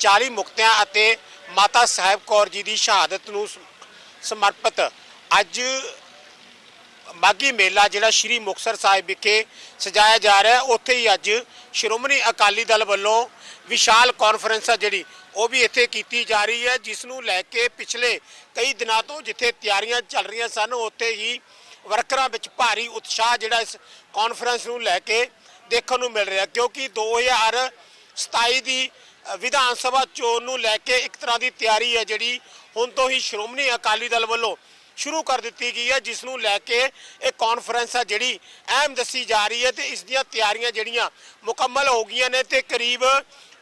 40 ਮੁਕਤਿਆਂ ਅਤੇ ਮਾਤਾ ਸਾਹਿਬ ਕੌਰ ਜੀ ਦੀ ਸ਼ਹਾਦਤ ਨੂੰ ਸਮਰਪਿਤ ਅੱਜ ਮਾਗੀ ਮੇਲਾ ਜਿਹੜਾ ਸ਼੍ਰੀ ਮੁਕਤਸਰ ਸਾਹਿਬ ਵਿਖੇ ਸਜਾਇਆ ਜਾ ਰਿਹਾ ਉੱਥੇ ਹੀ ਅੱਜ ਸ਼੍ਰੋਮਣੀ ਅਕਾਲੀ ਦਲ ਵੱਲੋਂ ਵਿਸ਼ਾਲ ਕਾਨਫਰੰਸ ਆ ਜਿਹੜੀ, ਉਹ ਵੀ ਇੱਥੇ ਕੀਤੀ ਜਾ ਰਹੀ ਹੈ, ਜਿਸ ਨੂੰ ਲੈ ਕੇ ਪਿਛਲੇ ਕਈ ਦਿਨਾਂ ਤੋਂ ਜਿੱਥੇ ਤਿਆਰੀਆਂ ਚੱਲ ਰਹੀਆਂ ਸਨ, ਉੱਥੇ ਹੀ ਵਰਕਰਾਂ ਵਿੱਚ ਭਾਰੀ ਉਤਸ਼ਾਹ ਜਿਹੜਾ ਇਸ ਕਾਨਫਰੰਸ ਨੂੰ ਲੈ ਕੇ ਦੇਖਣ ਨੂੰ ਮਿਲ ਰਿਹਾ ਕਿਉਂਕਿ 2027 ਦੀ ਵਿਧਾਨ ਸਭਾ ਚੋਣ ਨੂੰ ਲੈ ਕੇ ਇੱਕ ਤਰ੍ਹਾਂ ਦੀ ਤਿਆਰੀ ਹੈ ਜਿਹੜੀ ਹੁਣ ਤੋਂ ਹੀ ਸ਼੍ਰੋਮਣੀ ਅਕਾਲੀ ਦਲ ਵੱਲੋਂ ਸ਼ੁਰੂ ਕਰ ਦਿੱਤੀ ਗਈ ਹੈ, ਜਿਸ ਨੂੰ ਲੈ ਕੇ ਇਹ ਕਾਨਫਰੰਸ ਹੈ ਜਿਹੜੀ ਅਹਿਮ ਦੱਸੀ ਜਾ ਰਹੀ ਹੈ ਤੇ ਇਸ ਦੀਆਂ ਤਿਆਰੀਆਂ ਜਿਹੜੀਆਂ ਮੁਕੰਮਲ ਹੋ ਗਈਆਂ ਨੇ ਤੇ ਕਰੀਬ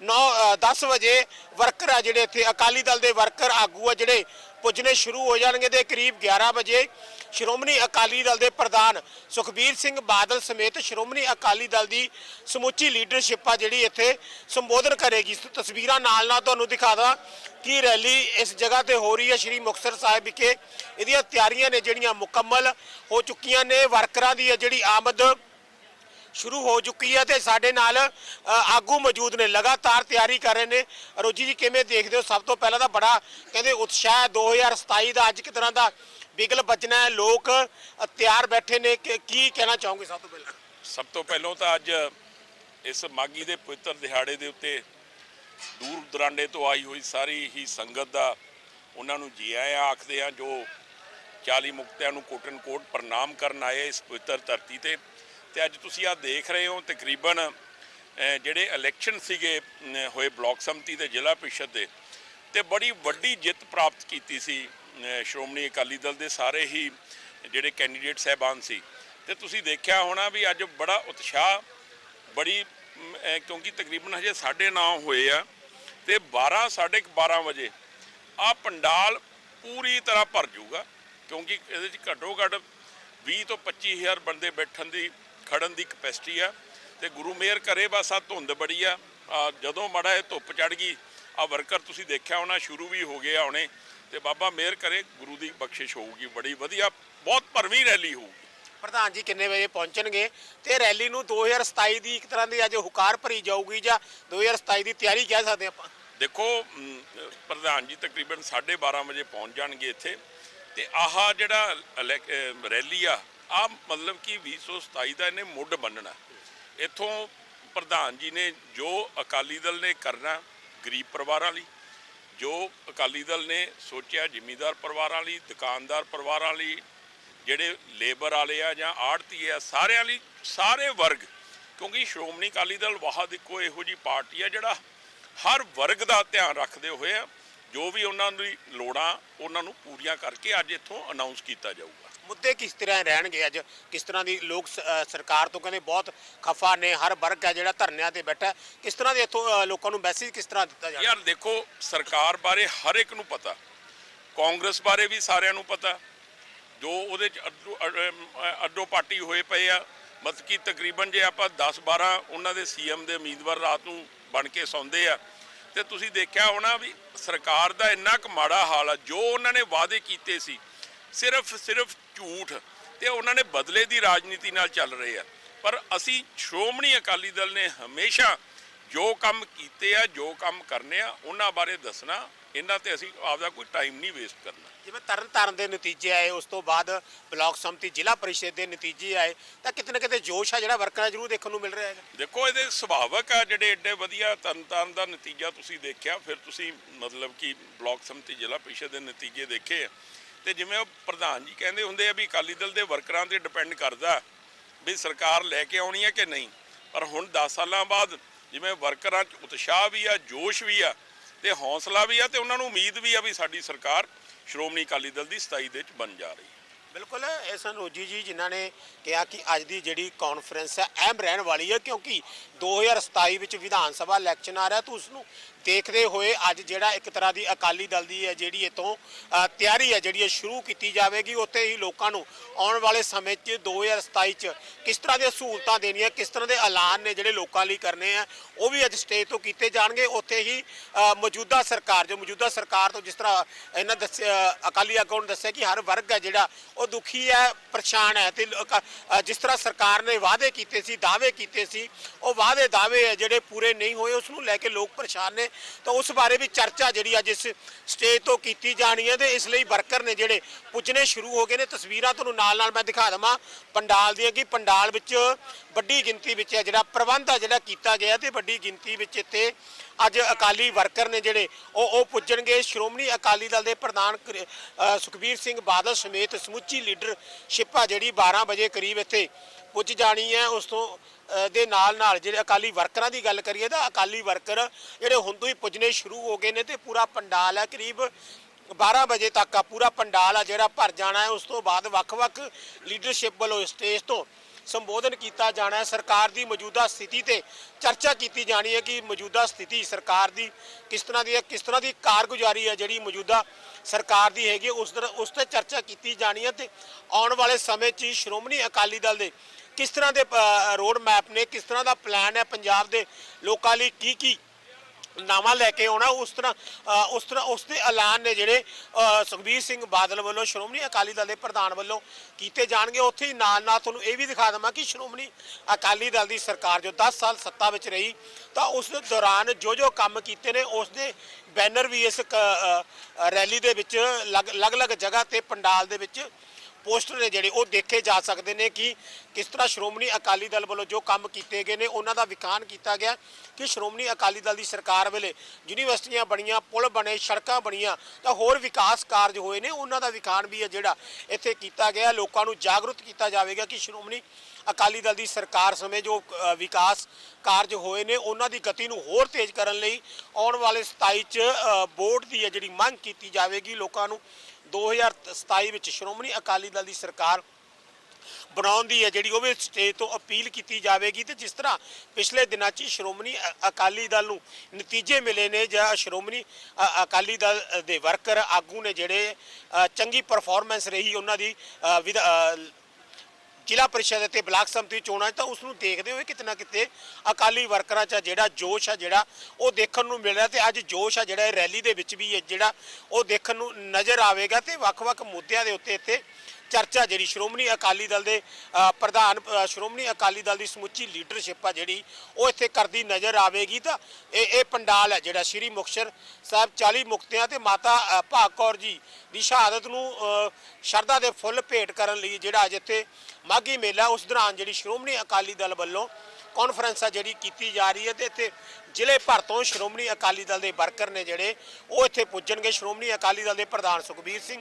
9 10 ਵਜੇ ਵਰਕਰ ਆ ਜਿਹੜੇ ਇੱਥੇ ਅਕਾਲੀ ਦਲ ਦੇ ਵਰਕਰ ਆਗੂ ਆ ਜਿਹੜੇ ਪੁੱਜਣੇ ਸ਼ੁਰੂ ਹੋ ਜਾਣਗੇ ਤੇ ਕਰੀਬ 11 ਵਜੇ ਸ਼੍ਰੋਮਣੀ ਅਕਾਲੀ ਦਲ ਦੇ ਪ੍ਰਧਾਨ ਸੁਖਬੀਰ ਸਿੰਘ ਬਾਦਲ ਸਮੇਤ ਸ਼੍ਰੋਮਣੀ ਅਕਾਲੀ ਦਲ ਦੀ ਸਮੁੱਚੀ ਲੀਡਰਸ਼ਿਪ ਆ ਜਿਹੜੀ ਇੱਥੇ ਸੰਬੋਧਨ ਕਰੇਗੀ। ਤਸਵੀਰਾਂ ਨਾਲ ਨਾਲ ਤੁਹਾਨੂੰ ਦਿਖਾਦਾ ਕਿ ਰੈਲੀ ਇਸ ਜਗ੍ਹਾ ਤੇ ਹੋ ਰਹੀ ਹੈ। ਸ਼੍ਰੀ ਮੁਕਤਸਰ ਸਾਹਿਬ ਵਿਖੇ ਇਹਦੀਆਂ ਤਿਆਰੀਆਂ ਨੇ ਜਿਹੜੀਆਂ ਮੁਕੰਮਲ ਹੋ ਚੁੱਕੀਆਂ ਨੇ। ਵਰਕਰਾਂ ਦੀ ਹੈ ਜਿਹੜੀ ਆਮਦ ਸ਼ੁਰੂ ਹੋ ਚੁੱਕੀ ਹੈ ਤੇ ਸਾਡੇ ਨਾਲ ਆਗੂ ਮੌਜੂਦ ਨੇ, ਲਗਾਤਾਰ ਤਿਆਰੀ ਕਰ ਰਹੇ ਨੇ। ਰੋਜੀ ਜੀ, ਕਿਵੇਂ ਦੇਖਦੇ ਹੋ? ਸਭ ਤੋਂ ਪਹਿਲਾਂ ਤਾਂ ਬੜਾ ਕਹਿੰਦੇ ਉਤਸ਼ਾਹ ਹੈ 2027 ਦਾ ਅੱਜ ਕਿ ਤਰ੍ਹਾਂ ਦਾ ਬਿਗਲ ਵੱਜਣਾ ਹੈ? ਲੋਕ ਤਿਆਰ ਬੈਠੇ ਨੇ। ਕੀ ਕਹਿਣਾ ਚਾਹੋਗੇ ਸਭ ਤੋਂ ਪਹਿਲਾਂ? ਸਭ ਤੋਂ ਪਹਿਲਾਂ ਤਾਂ ਅੱਜ ਇਸ ਮਾਗੀ ਦੇ ਪਵਿੱਤਰ ਦਿਹਾੜੇ ਦੇ ਉੱਤੇ ਦੂਰ ਦਰਾਂਡੇ ਤੋਂ ਆਈ ਹੋਈ ਸਾਰੀ ਹੀ ਸੰਗਤ ਦਾ ਉਹਨਾਂ ਨੂੰ ਜੀ ਆਇਆਂ ਆਖਦੇ ਆ, ਜੋ 40 ਮੁਕਤਿਆਂ ਨੂੰ ਕੋਟਨ ਕੋਟ ਪ੍ਰਣਾਮ ਕਰਨ ਆਏ ਇਸ ਪਵਿੱਤਰ ਧਰਤੀ ਤੇ। ਤੇ ਅੱਜ ਤੁਸੀਂ ਆ ਦੇਖ ਰਹੇ ਹੋ, ਤਕਰੀਬਨ ਜਿਹੜੇ ਇਲੈਕਸ਼ਨ ਸੀਗੇ ਹੋਏ ਬਲਾਕ ਸੰਮਤੀ ਤੇ ਜ਼ਿਲ੍ਹਾ ਪ੍ਰੀਸ਼ਦ ਦੇ, ਤੇ ਬੜੀ ਵੱਡੀ ਜਿੱਤ ਪ੍ਰਾਪਤ ਕੀਤੀ ਸੀ ਸ਼੍ਰੋਮਣੀ ਅਕਾਲੀ ਦਲ ਦੇ ਸਾਰੇ ਹੀ ਜਿਹੜੇ ਕੈਂਡੀਡੇਟ ਸਹਿਬਾਨ ਸੀ। ਤੇ ਤੁਸੀਂ ਦੇਖਿਆ ਹੋਣਾ ਵੀ ਅੱਜ ਬੜਾ ਉਤਸ਼ਾਹ, ਬੜੀ ਕਿਉਂਕਿ ਤਕਰੀਬਨ ਹਜੇ 9:30 ਹੋਏ ਆ, ਤੇ 12 12:30 ਵਜੇ ਆ ਪੰਡਾਲ ਪੂਰੀ ਤਰ੍ਹਾਂ ਭਰ ਜਾਊਗਾ, ਕਿਉਂਕਿ ਇਹਦੇ ਚ ਘੱਟੋ ਘੱਟ 20 ਤੋਂ 25000 ਬੰਦੇ ਬੈਠਣ ਦੀ ਖੜਨ ਦੀ ਕਪੈਸਿਟੀ ਆ ਤੇ ਗੁਰੂ ਮੇਅਰ ਕਰੇ ਬਸ ਆ ਧੁੰਦ ਬੜੀ ਆ। ਜਦੋਂ ਮੜਾ ਇਹ ਧੁੱਪ ਚੜ ਗਈ ਆ ਵਰਕਰ ਤੁਸੀਂ ਦੇਖਿਆ ਹੋਣਾ ਸ਼ੁਰੂ ਵੀ ਹੋ ਗਏ ਆ ਹੁਣੇ। ਤੇ ਬਾਬਾ ਮੇਅਰ ਕਰੇ ਗੁਰੂ ਦੀ ਬਖਸ਼ਿਸ਼ ਹੋਊਗੀ ਬੜੀ ਵਧੀਆ ਬਹੁਤ ਭਰਵੀਂ ਰੈਲੀ ਹੋਊਗੀ। ਪ੍ਰਧਾਨ ਜੀ ਕਿੰਨੇ ਵਜੇ ਪਹੁੰਚਣਗੇ? ਤੇ ਰੈਲੀ ਨੂੰ 2027 ਦੀ ਇੱਕ ਤਰ੍ਹਾਂ ਦੀ ਅੱਜ ਹੁਕਾਰ ਭਰੀ ਜਾਊਗੀ ਜਾਂ 2027 ਦੀ ਤਿਆਰੀ ਕਹਿ ਸਕਦੇ ਆਪਾਂ? ਦੇਖੋ ਪ੍ਰਧਾਨ ਜੀ ਤਕਰੀਬਨ 12:30 ਵਜੇ ਪਹੁੰਚ ਜਾਣਗੇ ਇੱਥੇ। ਤੇ ਆਹ ਜਿਹੜਾ ਰੈਲੀ ਆ ਆ ਮਤਲਬ ਕਿ 2027 ਦਾ ਇਹਨੇ ਮੁੱਢ ਬੰਨਣਾ। ਇੱਥੋਂ ਪ੍ਰਧਾਨ ਜੀ ਨੇ ਜੋ ਅਕਾਲੀ ਦਲ ਨੇ ਕਰਨਾ ਗਰੀਬ ਪਰਿਵਾਰਾਂ ਲਈ, ਜੋ ਅਕਾਲੀ ਦਲ ਨੇ ਸੋਚਿਆ ਜ਼ਿਮੀਂਦਾਰ ਪਰਿਵਾਰਾਂ ਲਈ, ਦੁਕਾਨਦਾਰ ਪਰਿਵਾਰਾਂ ਲਈ, ਜਿਹੜੇ ਲੇਬਰ ਵਾਲੇ ਆ ਜਾਂ ਆੜਤੀ ਆ, ਸਾਰਿਆਂ ਲਈ, ਸਾਰੇ ਵਰਗ, ਕਿਉਂਕਿ ਸ਼੍ਰੋਮਣੀ ਅਕਾਲੀ ਦਲ ਵਾਹਦ ਇੱਕੋ ਇਹੋ ਜੀ ਪਾਰਟੀ ਆ ਜਿਹੜਾ ਹਰ ਵਰਗ ਦਾ ਧਿਆਨ ਰੱਖਦੇ ਹੋਏ ਆ। ਜੋ ਵੀ ਉਹਨਾਂ ਦੀ ਲੋੜਾਂ, ਉਹਨਾਂ ਨੂੰ ਪੂਰੀਆਂ ਕਰਕੇ ਅੱਜ ਇੱਥੋਂ ਅਨਾਉਂਸ ਕੀਤਾ ਜਾਊਗਾ। ਮੁੱਦੇ ਕਿਸ ਤਰ੍ਹਾਂ ਰਹਿਣਗੇ ਅੱਜ? ਕਿਸ ਤਰ੍ਹਾਂ ਦੀ ਲੋਕ ਸ- ਅ, ਸਰਕਾਰ ਤੋਂ ਕਹਿੰਦੇ ਬਹੁਤ ਖਫਾ ਨੇ ਹਰ ਵਰਗ ਹੈ ਜਿਹੜਾ ਧਰਨਿਆਂ ਤੇ ਬੈਠਾ। ਹੈ। ਕਿਸ ਤਰ੍ਹਾਂ ਦੇ ਇੱਥੋਂ ਅ, ਲੋਕਾਂ ਨੂੰ ਮੈਸੇਜ ਕਿਸ ਤਰ੍ਹਾਂ ਦਿੱਤਾ ਜਾਵੇ? ਯਾਰ ਦੇਖੋ ਸਰਕਾਰ ਬਾਰੇ ਹਰ ਇੱਕ ਨੂੰ ਪਤਾ। ਕਾਂਗਰਸ ਬਾਰੇ ਵੀ ਸਾਰਿਆਂ ਨੂੰ ਪਤਾ। ਜੋ ਉਹਦੇ ਚ ਅੱਡੋ ਅ- ਅੱਡੋ ਪਾਰਟੀ ਹੋਏ ਪਏ ਆ ਮਤਲਬ ਕਿ ਤਕਰੀਬਨ ਜੇ ਆਪਾਂ 10 12 ਉਹਨਾਂ ਦੇ ਸੀਐਮ ਦੇ ਉਮੀਦਵਾਰ ਰਾਤ ਨੂੰ ਬਣ ਕੇ ਸੌਂਦੇ ਆ ਤੇ ਤੁਸੀਂ ਦੇਖਿਆ ਹੋਣਾ ਵੀ ਸਰਕਾਰ ਦਾ ਇੰਨਾ ਕੁ ਮਾੜਾ ਹਾਲ ਆ ਜੋ ਉਹਨਾਂ ਨੇ ਵਾਅਦੇ ਕੀਤੇ ਸੀ ਸਿਰਫ ਸਿਰਫ ਝੂਠ ਤੇ ਉਹਨਾਂ ਨੇ ਬਦਲੇ ਦੀ ਰਾਜਨੀਤੀ ਨਾਲ ਚੱਲ ਰਹੇ ਆ। ਪਰ ਅਸੀਂ ਸ਼੍ਰੋਮਣੀ ਅਕਾਲੀ ਦਲ ਨੇ ਹਮੇਸ਼ਾ ਜੋ ਕੰਮ ਕੀਤੇ ਆ ਜੋ ਕੰਮ ਕਰਨੇ ਆ ਉਹਨਾਂ ਬਾਰੇ ਦੱਸਣਾ ਇਹਨਾਂ ਤੇ ਅਸੀਂ ਆਪਦਾ ਕੋਈ ਟਾਈਮ ਨਹੀਂ ਵੇਸਟ ਕਰਨਾ। ਜਿਵੇਂ ਤਰਨ ਤਾਰਨ ਦੇ ਨਤੀਜੇ ਆਏ ਉਸ ਤੋਂ ਬਾਅਦ ਬਲਾਕ ਸੰਮਤੀ ਜ਼ਿਲ੍ਹਾ ਪਰਿਸ਼ਦ ਦੇ ਨਤੀਜੇ ਆਏ ਤਾਂ ਕਿਤੇ ਨਾ ਕਿਤੇ ਜੋਸ਼ ਆ ਜਿਹੜਾ ਵਰਕਰਾਂ ਜ਼ਰੂਰ ਦੇਖਣ ਨੂੰ ਮਿਲ ਰਿਹਾ ਹੈਗਾ। ਦੇਖੋ ਇਹਦੇ ਸੁਭਾਵਕ ਆ ਜਿਹੜੇ ਏਡੇ ਵਧੀਆ ਤਰਨਤਾਰਨ ਦਾ ਨਤੀਜਾ ਤੁਸੀਂ ਦੇਖਿਆ ਫਿਰ ਤੁਸੀਂ ਮਤਲਬ ਕਿ ਬਲਾਕ ਸੰਮਤੀ ਜ਼ਿਲ੍ਹਾ ਪ੍ਰੀਸ਼ਦ ਦੇ ਨਤੀਜੇ ਦੇਖੇ ਆ। ਤੇ ਜਿਵੇਂ ਉਹ ਪ੍ਰਧਾਨ ਜੀ ਕਹਿੰਦੇ ਹੁੰਦੇ ਆ ਵੀ ਅਕਾਲੀ ਦਲ ਦੇ ਵਰਕਰਾਂ ਤੇ ਡਿਪੈਂਡ ਕਰਦਾ ਵੀ ਸਰਕਾਰ ਲੈ ਕੇ ਆਉਣੀ ਹੈ ਕਿ ਨਹੀਂ। ਪਰ ਹੁਣ 10 ਸਾਲਾਂ ਬਾਅਦ ਜਿਵੇਂ ਵਰਕਰਾਂ 'ਚ ਉਤਸ਼ਾਹ ਵੀ ਆ, ਜੋਸ਼ ਵੀ ਆ ਤੇ ਹੌਸਲਾ ਵੀ ਆ ਤੇ ਉਹਨਾਂ ਨੂੰ ਉਮੀਦ ਵੀ ਆ ਵੀ ਸਾਡੀ ਸਰਕਾਰ ਸ਼੍ਰੋਮਣੀ ਅਕਾਲੀ ਦਲ ਦੀ 27 ਦੇ ਵਿੱਚ ਬਣ ਜਾ ਰਹੀ ਹੈ। ਬਿਲਕੁਲ, ਇਹ ਸਨ ਰੋਜੀ ਜੀ ਜਿਨ੍ਹਾਂ ਨੇ ਕਿਹਾ ਕਿ ਅੱਜ ਦੀ ਜਿਹੜੀ ਕਾਨਫਰੰਸ ਹੈ, ਅਹਿਮ ਰਹਿਣ ਵਾਲੀ ਹੈ ਕਿਉਂਕਿ 2027 ਵਿੱਚ ਵਿਧਾਨ ਸਭਾ ਇਲੈਕਸ਼ਨ ਆ ਰਿਹਾ ਤਾਂ ਉਸ ਨੂੰ ਦੇਖਦੇ ਹੋਏ ਅੱਜ ਜਿਹੜਾ ਇੱਕ ਤਰ੍ਹਾਂ ਦੀ ਅਕਾਲੀ ਦਲ ਦੀ ਹੈ ਜਿਹੜੀ ਇਤੋਂ ਤਿਆਰੀ ਹੈ, ਜਿਹੜੀ ਇਹ ਸ਼ੁਰੂ ਕੀਤੀ ਜਾਵੇਗੀ, ਉੱਥੇ ਹੀ ਲੋਕਾਂ ਨੂੰ ਆਉਣ ਵਾਲੇ ਸਮੇਂ 'ਚ 2027 'ਚ ਕਿਸ ਤਰ੍ਹਾਂ ਦੀਆਂ ਸਹੂਲਤਾਂ ਦੇਣੀਆਂ, ਕਿਸ ਤਰ੍ਹਾਂ ਦੇ ਐਲਾਨ ਨੇ ਜਿਹੜੇ ਲੋਕਾਂ ਲਈ ਕਰਨੇ ਆ, ਉਹ ਵੀ ਅੱਜ ਸਟੇਜ ਤੋਂ ਕੀਤੇ ਜਾਣਗੇ। ਉੱਥੇ ਹੀ ਮੌਜੂਦਾ ਸਰਕਾਰ, ਜੋ ਮੌਜੂਦਾ ਸਰਕਾਰ ਤੋਂ ਜਿਸ ਤਰ੍ਹਾਂ ਇਹਨਾਂ ਦੱਸਿਆ ਅਕਾਲੀ ਆਗੂ ਨੇ ਦੱਸਿਆ ਕਿ ਹਰ ਵਰਗ ਹੈ ਜਿਹੜਾ, ਉਹ ਦੁਖੀ ਹੈ, ਪਰੇਸ਼ਾਨ ਹੈ ਤੇ ਜਿਸ ਤਰ੍ਹਾਂ ਸਰਕਾਰ ਨੇ ਵਾਅਦੇ ਕੀਤੇ ਸੀ, ਦਾਅਵੇ ਕੀਤੇ ਸੀ, ਉਹ ਵਾਅਦੇ ਦਾਅਵੇ ਹੈ ਜਿਹੜੇ ਪੂਰੇ ਨਹੀਂ ਹੋਏ ਉਸ ਨੂੰ ਲੈ ਕੇ ਲੋਕ ਪਰੇਸ਼ਾਨ ਨੇ। ਤਾਂ ਉਸ ਬਾਰੇ ਵੀ ਚਰਚਾ ਜਿਹੜੀ ਅੱਜ ਇਸ ਸਟੇਜ ਤੋਂ ਕੀਤੀ ਜਾਣੀ ਹੈ ਤੇ ਇਸ ਲਈ ਵਰਕਰ ਨੇ ਜਿਹੜੇ ਪੁੱਜਣੇ ਸ਼ੁਰੂ ਹੋ ਗਏ ਨੇ। ਤਸਵੀਰਾਂ ਤੁਹਾਨੂੰ ਨਾਲ ਨਾਲ ਮੈਂ ਦਿਖਾ ਦਵਾਂ। ਪੰਡਾਲ ਦੀਆਂ ਕਿ ਪੰਡਾਲ ਵਿੱਚ ਵੱਡੀ ਗਿਣਤੀ ਵਿੱਚ ਹੈ ਜਿਹੜਾ ਪ੍ਰਬੰਧ ਆ ਜਿਹੜਾ ਕੀਤਾ ਗਿਆ ਤੇ ਵੱਡੀ ਗਿਣਤੀ ਵਿੱਚ ਇੱਥੇ ਅੱਜ ਅਕਾਲੀ ਵਰਕਰ ਨੇ ਜਿਹੜੇ ਉਹ ਉਹ ਪੁੱਜਣਗੇ। ਸ਼੍ਰੋਮਣੀ ਅਕਾਲੀ ਦਲ ਦੇ ਪ੍ਰਧਾਨ ਸੁਖਬੀਰ ਸਿੰਘ ਬਾਦਲ ਸਮੇਤ ਸਮੁੱਚੀ ਲੀਡਰਸ਼ਿਪ ਆ ਜਿਹੜੀ 12 ਵਜੇ ਕਰੀਬ ਇੱਥੇ ਪੁੱਜ ਜਾਣੀ ਹੈ। ਉਸ ਤੋਂ ਦੇ ਨਾਲ ਨਾਲ ਜਿਹੜੇ ਅਕਾਲੀ ਵਰਕਰਾਂ ਦੀ ਗੱਲ ਕਰੀਏ ਤਾਂ ਅਕਾਲੀ ਵਰਕਰ ਜਿਹੜੇ ਹੁਣ ਤੋਂ ਹੀ ਪੁੱਜਣੇ ਸ਼ੁਰੂ ਹੋ ਗਏ ਨੇ ਤੇ ਪੂਰਾ ਪੰਡਾਲ ਹੈ, ਕਰੀਬ 12 ਵਜੇ ਤੱਕ ਆ, ਪੂਰਾ ਪੰਡਾਲ ਆ ਜਿਹੜਾ ਭਰ ਜਾਣਾ ਹੈ। ਉਸ ਤੋਂ ਬਾਅਦ ਵੱਖ-ਵੱਖ ਲੀਡਰਸ਼ਿਪ ਵੱਲੋਂ ਸਟੇਜ ਤੋਂ ਸੰਬੋਧਨ ਕੀਤਾ ਜਾਣਾ ਹੈ। ਸਰਕਾਰ ਦੀ ਮੌਜੂਦਾ ਸਥਿਤੀ ਤੇ ਚਰਚਾ ਕੀਤੀ ਜਾਣੀ ਹੈ ਕਿ ਮੌਜੂਦਾ ਸਥਿਤੀ ਸਰਕਾਰ ਦੀ ਕਿਸ ਤਰ੍ਹਾਂ ਦੀ ਹੈ, ਕਿਸ ਤਰ੍ਹਾਂ ਦੀ ਕਾਰਗੁਜ਼ਾਰੀ ਹੈ ਜਿਹੜੀ ਮੌਜੂਦਾ ਸਰਕਾਰ ਦੀ ਹੈਗੀ ਉਸ ਦਰ, ਉਸ ਤੇ ਚਰਚਾ ਕੀਤੀ ਜਾਣੀ ਹੈ ਤੇ ਆਉਣ ਵਾਲੇ ਸਮੇਂ 'ਚ ਹੀ ਸ਼੍ਰੋਮਣੀ ਅਕਾਲੀ ਦਲ ਦੇ ਕਿਸ ਤਰ੍ਹਾਂ ਦੇ ਰੋਡ ਮੈਪ ਨੇ, ਕਿਸ ਤਰ੍ਹਾਂ ਦਾ ਪਲਾਨ ਹੈ ਪੰਜਾਬ ਦੇ ਲੋਕਾਂ ਲਈ, ਕੀ ਕੀ ਨਾਮਾ ਲੈ ਕੇ ਆਉਣਾ, ਉਸ ਤਰ੍ਹਾਂ ਉਸ ਤਰ੍ਹਾਂ, ਉਸ ਦੇ ਐਲਾਨ ਨੇ ਜਿਹੜੇ ਸੁਖਬੀਰ ਸਿੰਘ ਬਾਦਲ ਵੱਲੋਂ, ਸ਼੍ਰੋਮਣੀ ਅਕਾਲੀ ਦਲ ਦੇ ਪ੍ਰਧਾਨ ਵੱਲੋਂ ਕੀਤੇ ਜਾਣਗੇ। ਉੱਥੇ ਹੀ ਨਾਲ ਨਾਲ ਤੁਹਾਨੂੰ ਇਹ ਵੀ ਦਿਖਾ ਦਵਾਂ ਕਿ ਸ਼੍ਰੋਮਣੀ ਅਕਾਲੀ ਦਲ ਦੀ ਸਰਕਾਰ ਜੋ 10 ਸਾਲ ਸੱਤਾ ਵਿੱਚ ਰਹੀ, ਤਾਂ ਉਸ ਦੇ ਦੌਰਾਨ ਜੋ ਜੋ ਕੰਮ ਕੀਤੇ ਨੇ, ਉਸ ਦੇ ਬੈਨਰ ਵੀ ਇਸ ਕ- ਰੈਲੀ ਦੇ ਵਿੱਚ ਅਲੱਗ- ਅਲੱਗ-ਅਲੱਗ ਜਗ੍ਹਾ ਤੇ ਪੰਡਾਲ ਦੇ ਵਿੱਚ ਪੋਸਟਰ ਨੇ ਜਿਹੜੇ ਉਹ ਦੇਖੇ ਜਾ ਸਕਦੇ ਨੇ ਕਿ ਕਿਸ ਤਰ੍ਹਾਂ ਸ਼੍ਰੋਮਣੀ ਅਕਾਲੀ ਦਲ ਵੱਲੋਂ ਜੋ ਕੰਮ ਕੀਤੇ ਗਏ ਨੇ, ਉਹਨਾਂ ਦਾ ਵਿਕਾਨ ਕੀਤਾ ਗਿਆ ਕਿ ਸ਼੍ਰੋਮਣੀ ਅਕਾਲੀ ਦਲ ਦੀ ਸਰਕਾਰ ਵੇਲੇ ਯੂਨੀਵਰਸਿਟੀਆਂ ਬਣੀਆਂ, ਪੁਲ ਬਣੇ, ਸੜਕਾਂ ਬਣੀਆਂ, ਤਾਂ ਹੋਰ ਵਿਕਾਸ ਕਾਰਜ ਹੋਏ ਨੇ, ਉਹਨਾਂ ਦਾ ਵਿਕਾਨ ਵੀ ਹੈ ਜਿਹੜਾ ਇੱਥੇ ਕੀਤਾ ਗਿਆ। ਲੋਕਾਂ ਨੂੰ ਜਾਗਰੂਕ ਕੀਤਾ ਜਾਵੇਗਾ ਕਿ ਸ਼੍ਰੋਮਣੀ ਅਕਾਲੀ ਦਲ ਦੀ ਸਰਕਾਰ ਸਮੇਂ ਜੋ ਵਿਕਾਸ ਕਾਰਜ ਹੋਏ ਨੇ ਉਹਨਾਂ ਦੀ ਗਤੀ ਨੂੰ ਹੋਰ ਤੇਜ਼ ਕਰਨ ਲਈ ਆਉਣ ਵਾਲੇ 27 ਚ ਬੋਰਡ ਦੀ ਹੈ ਜਿਹੜੀ ਮੰਗ ਕੀਤੀ ਜਾਵੇਗੀ ਲੋਕਾਂ ਨੂੰ 2027 ਵਿੱਚ ਸ਼੍ਰੋਮਣੀ ਅਕਾਲੀ ਦਲ ਦੀ ਸਰਕਾਰ ਬਣਾਉਣ ਦੀ ਹੈ ਜਿਹੜੀ ਉਹ ਵੀ ਸਟੇਜ ਤੋਂ ਅਪੀਲ ਕੀਤੀ ਜਾਵੇਗੀ ਤੇ ਜਿਸ ਤਰ੍ਹਾਂ ਪਿਛਲੇ ਦਿਨਾਂ 'ਚ ਸ਼੍ਰੋਮਣੀ ਅ- ਅਕਾਲੀ ਦਲ ਨੂੰ ਨਤੀਜੇ ਮਿਲੇ ਨੇ ਜਾਂ ਸ਼੍ਰੋਮਣੀ ਅ- ਅਕਾਲੀ ਦਲ ਦੇ ਵਰਕਰ ਆਗੂ ਨੇ ਜਿਹੜੇ ਚੰਗੀ ਪਰਫਾਰਮੈਂਸ ਰਹੀ ਉਹਨਾਂ ਦੀ ਅ, ਜ਼ਿਲ੍ਹਾ ਪਰਿਸ਼ਦ ਅਤੇ ਬਲਾਕ ਸੰਮਤੀ ਚੋਣਾਂ 'ਚ ਤਾਂ ਉਸ ਨੂੰ ਦੇਖਦੇ ਹੋਏ ਕਿਤੇ ਨਾ ਕਿਤੇ ਅਕਾਲੀ ਵਰਕਰਾਂ 'ਚ ਜਿਹੜਾ ਜੋਸ਼ ਆ ਜਿਹੜਾ, ਉਹ ਦੇਖਣ ਨੂੰ ਮਿਲ ਰਿਹਾ ਤੇ ਅੱਜ ਜੋਸ਼ ਆ ਜਿਹੜਾ ਇਹ ਰੈਲੀ ਦੇ ਵਿੱਚ ਵੀ ਜਿਹੜਾ, ਉਹ ਦੇਖਣ ਨੂੰ ਨਜ਼ਰ ਆਵੇਗਾ ਤੇ ਵੱਖ-ਵੱਖ ਮੁੱਦਿਆਂ ਦੇ ਉੱਤੇ ਇੱਥੇ ਚਰਚਾ ਜਿਹੜੀ ਸ਼੍ਰੋਮਣੀ ਅਕਾਲੀ ਦਲ ਦੇ ਪ੍ਰਧਾਨ ਸ਼੍ਰੋਮਣੀ ਅਕਾਲੀ ਦਲ ਦੀ ਸਮੁੱਚੀ ਲੀਡਰਸ਼ਿਪ ਆ ਜਿਹੜੀ ਉਹ ਇੱਥੇ ਕਰਦੀ ਨਜ਼ਰ ਆਵੇਗੀ ਤਾਂ ਇਹ ਇਹ ਪੰਡਾਲ ਹੈ ਜਿਹੜਾ ਸ਼੍ਰੀ ਮੁਕਤਸਰ ਸਾਹਿਬ 40 ਮੁਕਤਿਆਂ ਤੇ ਮਾਤਾ ਅ, ਭਾਗ ਕੌਰ ਜੀ ਦੀ ਸ਼ਹਾਦਤ ਨੂੰ ਸ਼ਰਧਾ ਦੇ ਫੁੱਲ ਭੇਟ ਕਰਨ ਲਈ ਜਿਹੜਾ ਅੱਜ ਇੱਥੇ ਮਾਘੀ ਮੇਲਾ ਉਸ ਦੌਰਾਨ ਜਿਹੜੀ ਸ਼੍ਰੋਮਣੀ ਅਕਾਲੀ ਦਲ ਵੱਲੋਂ ਕਾਨਫਰੰਸ ਆ ਜਿਹੜੀ ਕੀਤੀ ਜਾ ਰਹੀ ਹੈ ਤੇ ਇੱਥੇ ਜ਼ਿਲ੍ਹੇ ਭਰ ਤੋਂ ਸ਼੍ਰੋਮਣੀ ਅਕਾਲੀ ਦਲ ਦੇ ਵਰਕਰ ਨੇ ਜਿਹੜੇ ਉਹ ਇੱਥੇ ਪੁੱਜਣਗੇ। ਸ਼੍ਰੋਮਣੀ ਅਕਾਲੀ ਦਲ ਦੇ ਪ੍ਰਧਾਨ ਸੁਖਬੀਰ ਸਿੰਘ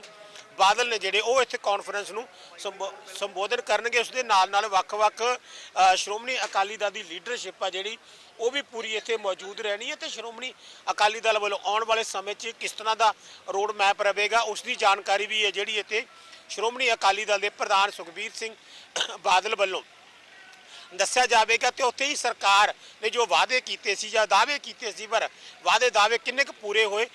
ਬਾਦਲ ਨੇ ਜਿਹੜੇ ਉਹ ਇੱਥੇ ਕਾਨਫਰੰਸ ਨੂੰ ਸੰਬੋ- ਸੰਬੋਧਨ ਕਰਨਗੇ ਉਸ ਦੇ ਨਾਲ ਨਾਲ ਵੱਖ-ਵੱਖ ਸ਼੍ਰੋਮਣੀ ਅਕਾਲੀ ਦਲ ਦੀ ਲੀਡਰਸ਼ਿਪ ਆ ਜਿਹੜੀ, ਉਹ ਵੀ ਪੂਰੀ ਇੱਥੇ ਮੌਜੂਦ ਰਹਿਣੀ ਹੈ ਤੇ ਸ਼੍ਰੋਮਣੀ ਅਕਾਲੀ ਦਲ ਵੱਲੋਂ ਆਉਣ ਵਾਲੇ ਸਮੇਂ 'ਚ ਕਿਸ ਤਰ੍ਹਾਂ ਦਾ ਰੋਡ ਮੈਪ ਰਹੇਗਾ ਉਸ ਦੀ ਜਾਣਕਾਰੀ ਵੀ ਹੈ ਜਿਹੜੀ ਇੱਥੇ ਸ਼੍ਰੋਮਣੀ ਅਕਾਲੀ ਦਲ ਦੇ ਪ੍ਰਧਾਨ ਸੁਖਬੀਰ ਸਿੰਘ ਬਾਦਲ ਵੱਲੋਂ। ਦੱਸਿਆ ਜਾਵੇਗਾ ਤੇ ਉੱਥੇ ਹੀ ਸਰਕਾਰ ਨੇ ਜੋ ਵਾਅਦੇ ਕੀਤੇ ਸੀ ਜਾਂ ਦਾਅਵੇ ਕੀਤੇ ਸੀ, ਪਰ ਵਾਅਦੇ ਦਾਅਵੇ ਕਿੰਨੇ ਕੁ ਪੂਰੇ ਹੋਏ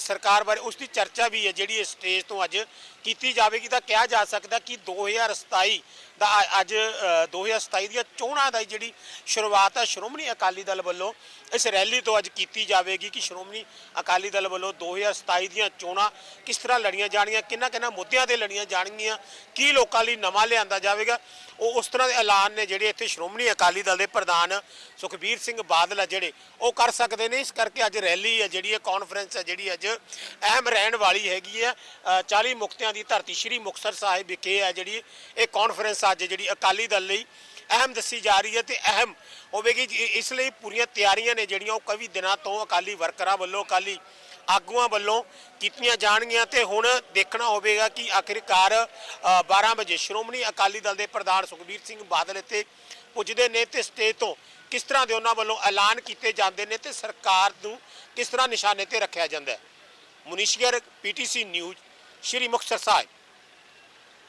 ਸਰਕਾਰ ਬਾਰੇ ਉਸ ਦੀ ਚਰਚਾ ਵੀ ਹੈ ਜਿਹੜੀ ਇਸ ਸਟੇਜ ਤੋਂ ਅੱਜ ਕੀਤੀ ਜਾਵੇਗੀ ਤਾਂ ਕਿਹਾ ਜਾ ਸਕਦਾ ਕਿ 2027 ਦਾ ਅ- ਅੱਜ ਅ, 2027 ਦੀਆਂ ਚੋਣਾਂ ਦਾ ਜਿਹੜੀ ਸ਼ੁਰੂਆਤ ਹੈ ਸ਼੍ਰੋਮਣੀ ਅਕਾਲੀ ਦਲ ਵੱਲੋਂ ਇਸ ਰੈਲੀ ਤੋਂ ਅੱਜ ਕੀਤੀ ਜਾਵੇਗੀ ਕਿ ਸ਼੍ਰੋਮਣੀ ਅਕਾਲੀ ਦਲ ਵੱਲੋਂ 2027 ਦੀਆਂ ਚੋਣਾਂ ਕਿਸ ਤਰ੍ਹਾਂ ਲੜੀਆਂ ਜਾਣਗੀਆਂ ਕਿੰਨਾ ਕਿੰਨਾ ਮੁੱਦਿਆਂ ਤੇ ਲੜੀਆਂ ਜਾਣਗੀਆਂ ਕੀ ਲੋਕਾਂ ਲਈ ਨਵਾਂ ਲਿਆਂਦਾ ਜਾਵੇਗਾ ਉਹ ਉਸ ਤਰ੍ਹਾਂ ਦੇ ਐਲਾਨ ਨੇ ਜਿਹੜੇ ਇੱਥੇ ਸ਼੍ਰੋਮਣੀ ਅਕਾਲੀ ਦਲ ਦੇ ਪ੍ਰਧਾਨ ਸੁਖਬੀਰ ਸਿੰਘ ਬਾਦਲ ਆ ਜਿਹੜੇ ਉਹ ਕਰ ਸਕਦੇ ਨੇ। ਇਸ ਕਰਕੇ ਅੱਜ ਰੈਲੀ ਹੈ ਜਿਹੜੀ ਹੈ ਕਾਨਫਰੰਸ ਹੈ ਜਿਹੜੀ ਅੱਜ ਅਹਿਮ ਰਹਿਣ ਵਾਲੀ ਹੈਗੀ ਹੈ ਅ, 40 ਮੁਕਤਿਆਂ ਦੀ ਧਰਤੀ ਸ੍ਰੀ ਮੁਕਤਸਰ ਸਾਹਿਬ ਵਿਖੇ ਹੈ ਜਿਹੜੀ ਇਹ ਕਾਨਫਰੰਸ ਅੱਜ ਜਿਹੜੀ ਅਕਾਲੀ ਦਲ ਲਈ ਅਹਿਮ ਦੱਸੀ ਜਾ ਰਹੀ ਹੈ ਤੇ ਅਹਿਮ ਹੋਵੇਗੀ ਇਸ ਲਈ ਪੂਰੀਆਂ ਤਿਆਰੀਆਂ ਨੇ ਜਿਹੜੀਆਂ ਉਹ ਕਈ ਦਿਨਾਂ ਤੋਂ ਅਕਾਲੀ ਵਰਕਰਾਂ ਵੱਲੋਂ, ਅਕਾਲੀ ਆਗੂਆਂ ਵੱਲੋਂ ਕੀਤੀਆਂ ਜਾਣਗੀਆਂ ਤੇ ਹੁਣ ਦੇਖਣਾ ਹੋਵੇਗਾ ਕਿ ਆਖਿਰਕਾਰ 12 ਵਜੇ ਸ਼੍ਰੋਮਣੀ ਅਕਾਲੀ ਦਲ ਦੇ ਪ੍ਰਧਾਨ ਸੁਖਬੀਰ ਸਿੰਘ ਬਾਦਲ ਇੱਥੇ ਪੁੱਜਦੇ ਨੇ ਤੇ ਸਟੇਜ ਤੋਂ ਕਿਸ ਤਰ੍ਹਾਂ ਦੇ ਉਹਨਾਂ ਵੱਲੋਂ ਐਲਾਨ ਕੀਤੇ ਜਾਂਦੇ ਨੇ ਤੇ ਸਰਕਾਰ ਨੂੰ ਕਿਸ ਤਰ੍ਹਾਂ ਨਿਸ਼ਾਨੇ ਤੇ ਰੱਖਿਆ ਜਾਂਦਾ ਹੈ। ਮੁਨੀਸ਼ਗਰ ਪੀਟੀਸੀ ਨਿਊਜ਼, ਸ਼੍ਰੀ ਮੁਕਤਸਰ ਸਾਹਿਬ।